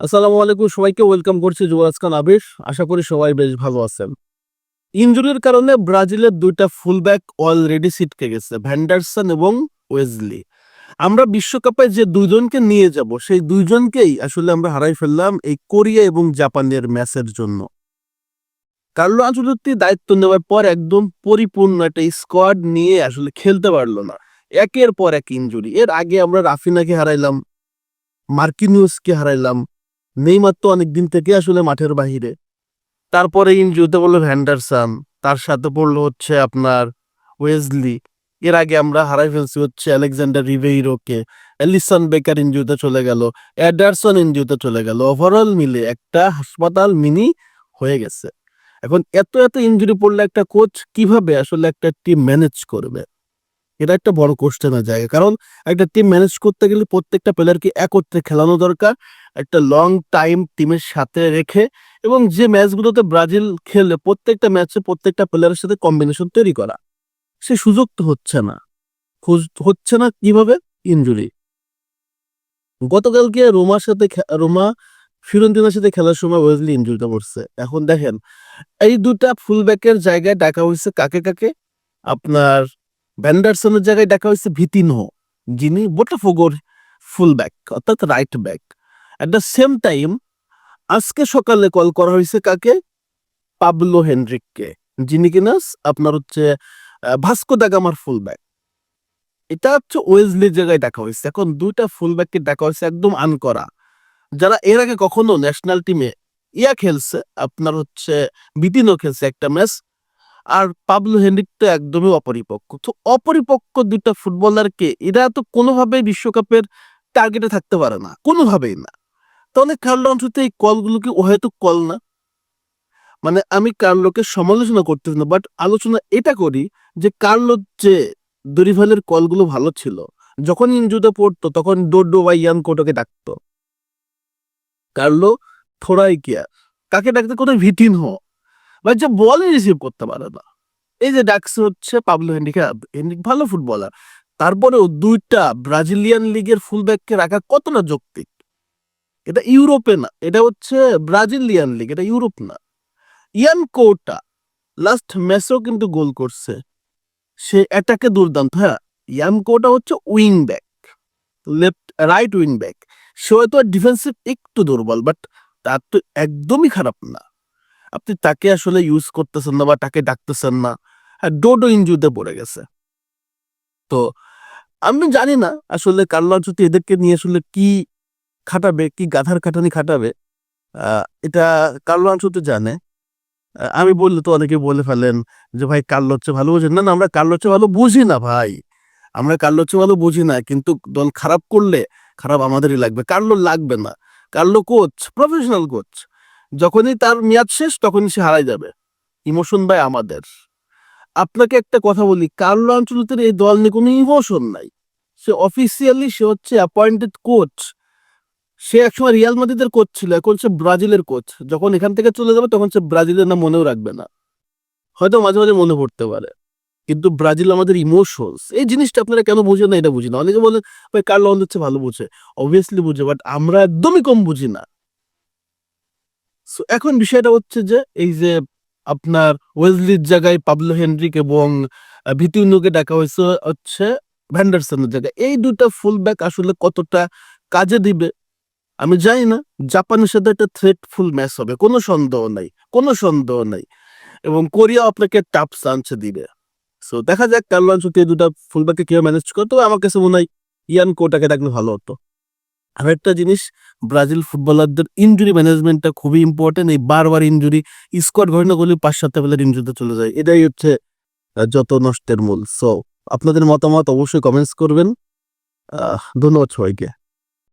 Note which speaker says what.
Speaker 1: আসসালামু আলাইকুম সবাইকে, ওয়েলকাম করছি যুবরাজ খান আবির। আশা করি সবাই বেশ ভালো আছেন। ইনজুরির কারণে ব্রাজিলের দুইটা ফুলব্যাক অলরেডি সিটকে গেছে, ভ্যান্ডারসন এবং ওয়েজলি। আমরা বিশ্বকাপে যে দুইজনকে নিয়ে যাব, সেই দুইজনকেই আসলে আমরা হারাই ফেললাম এই কোরিয়া এবং জাপানের ম্যাচের জন্য। কার্লো আঞ্চলতি দায়িত্ব নেওয়ার পর একদম পরিপূর্ণ একটা স্কোয়াড নিয়ে আসলে খেলতে পারল না। একের পর এক ইনজুরি এর আগে আমরা রাফিনাকে হারাইলাম, মার্কিনিউসকে হারাইলাম নেইমার তো অনেকদিন থেকে আসলে মাঠের বাহিরে। তারপরে ইনজুরিতে পড়ল ভ্যান্ডারসান, তার সাথে পড়ল হচ্ছে আপনার ওয়েজলি এর আগে আমরা হারাই ফেলছি হচ্ছে আলেকজান্ডার রিভেইরোকে। এলিসন বেকার ইনজুরিতে চলে গেল, অ্যাডারসন ইনজুরিতে চলে গেল। ওভারঅল মিলে একটা হাসপাতাল মিনি হয়ে গেছে। এখন এত এত ইনজুরি পড়লে একটা কোচ কীভাবে আসলে একটা টিম ম্যানেজ করবে? এটা একটা বড় কোশ্চেনের জায়গা। কারণ একটা টিম ম্যানেজ করতে গেলে প্রত্যেকটা প্লেয়ারকে একত্রে খেলানো দরকার, একটা লং টাইম টিমের সাথে রেখে এবং যে ম্যাচগুলোতে ব্রাজিল খেলে প্রত্যেকটা ম্যাচে প্রত্যেকটা প্লেয়ারের সাথে কম্বিনেশন তৈরি করা। সে সুযোগ তো হচ্ছে না। হচ্ছে না কীভাবে? ইনজুরি গতকালকে রোমার সাথে রোমা ফিরন্তিনার সাথে খেলার সময় ওয়েজলি ইনজুরিটা পড়ছে। এখন দেখেন, এই দুটা ফুলব্যাকের জায়গায় ডাকা হয়েছে কাকে কাকে? আপনার ভ্যান্ডারসনের জায়গায় ডাকা হয়েছে ভিতিনহো যিনি বোটাফোগোর ফুলব্যাক, অর্থাৎ right back. At the same time আজকে সকালে কল করা হয়েছে কাকে? পাবলো হেনরিককে, যিনি কিনা আপনার হচ্ছে ভাস্কো দাগামার ফুল ব্যাক এটা হচ্ছে ওয়েজলি জায়গায় দেখা হয়েছে। এখন দুইটা ফুলব্যাককে দেখা হয়েছে একদম আনকরা। যারা এর আগে কখনো ন্যাশনাল টিমে ইয়া খেলছে, আপনার হচ্ছে বিতিনও খেলছে একটা ম্যাচ আর পাবলো হেনরিক তো একদমই অপরিপক্ক। তো অপরিপক্ক দুটা ফুটবলারকে এরা তো কোনোভাবেই বিশ্বকাপের টার্গেটে থাকতে পারে না, কোনোভাবেই না। তাহলে কার্লো অন্তত এই কলগুলোকে হয়তো কল না। মানে আমি কার্লোকে সমালোচনা করতেছি না বাট আলোচনা এটা করি যে কার্লোর যে দরিভালের কলগুলো ভালো ছিল, যখন ইনজুতে পড়তো তখন ডোডো বা ইয়ান কোটোকে ডাকতো। কার্লো থোড়াই কেয়ার কাকে ডাকতে কোথায় ভিটিন হো বা যে বলই রিসিভ করতে পারে না। এই যে ডাকছে হচ্ছে পাবলো হেনরিকে হেনরিক ভালো ফুটবলার তারপরেও দুইটা ব্রাজিলিয়ান লিগের ফুলব্যাককে রাখা কতটা যৌক্তিক? এটা ইউরোপে না, এটা হচ্ছে ব্রাজিলিয়ান লিগ এটা ইউরোপ না। ইয়ান কোটা লাস্ট ম্যাচেও কিন্তু গোল করছে। সে অ্যাটাকে দুর্দান্ত হ্যাঁ? ইয়ান কোটা হচ্ছে wing back left right wing back সে হয়তো ডিফেন্সিভ একটু দুর্বল বাট তার তো একদমই খারাপ না। আপনি তাকে আসলে ইউজ করতেছেন না বা তাকে ডাকতেছেন না হ্যাঁ ডোডো ইনজুরিতে পড়ে গেছে। তো আমি জানি না আসলে কার্লো আনচেলত্তি এদেরকে নিয়ে আসলে কি খাটাবে, কি গাধার খাটানি খাটাবে এটা কার্লো আনচেলত্তি জানে। আমি বললে তো অনেকে বলে ফেলেন যে, ভাই কার্লো হচ্ছে ভালো বুঝেন। না না, আমরা কার্লো হচ্ছে ভালো বুঝি না, ভাই। আমরা কার্লো হচ্ছে ভালো বুঝি না, কিন্তু দল খারাপ করলে খারাপ আমাদেরই লাগবে। কার্লো লাগবে না। কার্লো কোচ প্রফেশনাল কোচ যখনই তার মেয়াদ শেষ, তখনই সে হারাই যাবে। ইমোশন ভাই আমাদের। আপনাকে একটা কথা বলি কার্লো আঞ্চলিকের এই দল নিয়ে কোনো ইমোশন নাই। সে অফিসিয়ালি সে হচ্ছে অ্যাপয়েন্টেড কোচ সে একসময় রিয়াল মাদ্রিদের কোচ ছিল, এখন সে ব্রাজিলের কোচ যখন এখান থেকে চলে যাবে, তখন সে ব্রাজিলের না মনেও রাখবে না। হয়তো মাঝে মাঝে মনে পড়তে পারে। কিন্তু ব্রাজিল আমাদের ইমোশনস এই জিনিসটা আপনারা কেন বুঝেন না, এটা বুঝি না। অনেকে বলেন ভাই, কার্লো হচ্ছে ভালো বুঝে। অবভিয়াসলি বুঝে বাট আমরা একদমই কম বুঝি না। এখন বিষয়টা হচ্ছে যে, এই যে আপনার ওয়েজলির জায়গায় পাবলো হেনরিক এবং ভিতিউনোকে ডাকা হয়েছে হচ্ছে ভ্যান্ডারসনের জায়গায়। এই দুটা ফুল ব্যাক আসলে কতটা কাজে দিবে, আমি জানি না। জাপানের সাথে একটা থ্রেটফুল ম্যাচ হবে, কোনো সন্দেহ নাই, কোনো সন্দেহ নাই। এবং কোরিয়া আপনাকে টাফ চান্স দিবে। সো দেখা যাক কার্লো আনচেলত্তি এই দুটা ফুলব্যাককে কীভাবে ম্যানেজ করতো আমার কাছে মনে হয় ইয়ান কোটাকে ডাকলে ভালো হতো। আর একটা জিনিস, ব্রাজিল ফুটবলারদের ইঞ্জুরি ম্যানেজমেন্টটা খুবই ইম্পর্টেন্ট এই বারবার ইঞ্জুরি স্কোয়াড ঘটনা করলে পাঁচ সাতটা প্লেয়ার ইঞ্জুরিতে চলে যায়। এটাই হচ্ছে যত নষ্টের মূল। সো আপনাদের মতামত অবশ্যই কমেন্টস করবেন। ধন্যবাদ সবাইকে।